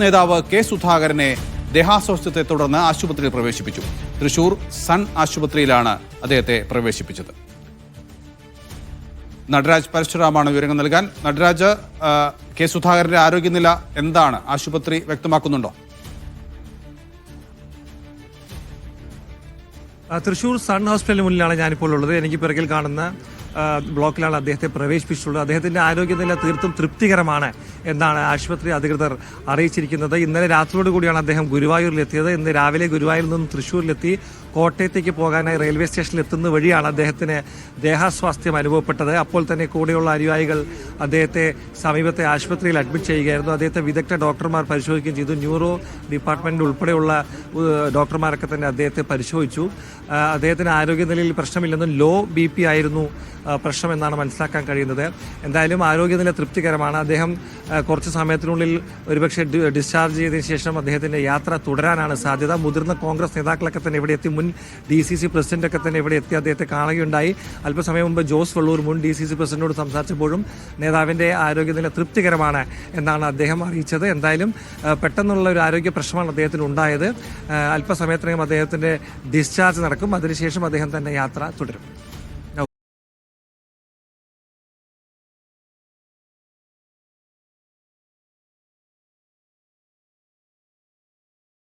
നേതാവ് കെ സുധാകരനെ ദേഹാസ്വാസ്ഥ്യത്തെ തുടർന്ന് ആശുപത്രിയിൽ പ്രവേശിപ്പിച്ചു. തൃശൂർ സൺ ആശുപത്രിയിലാണ് അദ്ദേഹത്തെ പ്രവേശിപ്പിച്ചത്. നടരാജ് പരശുരാമാണ് വിവരങ്ങൾ നൽകാൻ. നടരാജ് കെ സുധാകരന്റെ ആരോഗ്യനില എന്താണ്? ആശുപത്രി വ്യക്തമാക്കുന്നുണ്ടോ? തൃശൂർ സൺ ഹോസ്പിറ്റലിന് മുന്നിലാണ് ഞാനിപ്പോൾ ഉള്ളത്. എനിക്ക് പിറകിൽ കാണുന്ന ബ്ലോക്കിലാണ് അദ്ദേഹത്തെ പ്രവേശിപ്പിച്ചിട്ടുള്ളത്. അദ്ദേഹത്തിന്റെ ആരോഗ്യനില തീർത്തും തൃപ്തികരമാണ് എന്നാണ് ആശുപത്രി അധികൃതർ അറിയിച്ചിരിക്കുന്നത്. ഇന്നലെ രാത്രിയോട് കൂടിയാണ് അദ്ദേഹം ഗുരുവായൂരിലെത്തിയത്. ഇന്ന് രാവിലെ ഗുരുവായൂരിൽ നിന്നും തൃശ്ശൂരിലെത്തി കോട്ടയത്തേക്ക് പോകാനായി റെയിൽവേ സ്റ്റേഷനിൽ എത്തുന്ന വഴിയാണ് അദ്ദേഹത്തിന് ദേഹാസ്വാസ്ഥ്യം അനുഭവപ്പെട്ടത്. അപ്പോൾ തന്നെ കൂടെയുള്ള അനുയായികൾ അദ്ദേഹത്തെ സമീപത്തെ ആശുപത്രിയിൽ അഡ്മിറ്റ് ചെയ്യുകയായിരുന്നു. അദ്ദേഹത്തെ വിദഗ്ധ ഡോക്ടർമാർ പരിശോധിക്കുകയും ചെയ്തു. ന്യൂറോ ഡിപ്പാർട്ട്മെന്റ് ഉൾപ്പെടെയുള്ള ഡോക്ടർമാരൊക്കെ തന്നെ അദ്ദേഹത്തെ പരിശോധിച്ചു. അദ്ദേഹത്തിന് ആരോഗ്യനിലയിൽ പ്രശ്നമില്ലെന്നും ലോ ബി പി ആയിരുന്നു പ്രശ്നമെന്നാണ് മനസ്സിലാക്കാൻ കഴിയുന്നത്. എന്തായാലും ആരോഗ്യനില തൃപ്തികരമാണ്. അദ്ദേഹം കുറച്ച് സമയത്തിനുള്ളിൽ ഒരുപക്ഷെ ഡിസ്ചാർജ് ചെയ്തതിനു ശേഷം അദ്ദേഹത്തിന്റെ യാത്ര തുടരാനാണ് സാധ്യത. മുതിർന്ന കോൺഗ്രസ് നേതാക്കളൊക്കെ തന്നെ ഇവിടെ എത്തി. മുൻ ഡി സി സി പ്രസിഡന്റൊക്കെ തന്നെ ഇവിടെ എത്തി. അദ്ദേഹത്തെ കാണുകയുണ്ടായി. അല്പസമയം മുമ്പ് ജോസ് വള്ളൂർ മുൻ ഡി സി സി പ്രസിഡന്റിനോട് സംസാരിച്ചപ്പോഴും നേതാവിന്റെ ആരോഗ്യനില തൃപ്തികരമാണ് എന്നാണ് അദ്ദേഹം അറിയിച്ചത്. എന്തായാലും പെട്ടെന്നുള്ള ഒരു ആരോഗ്യ പ്രശ്നമാണ് അദ്ദേഹത്തിന് ഉണ്ടായത്. അല്പസമയത്തിനകം അദ്ദേഹത്തിന്റെ ഡിസ്ചാർജ് നടക്കും. അതിനുശേഷം അദ്ദേഹം തന്നെ യാത്ര തുടരും.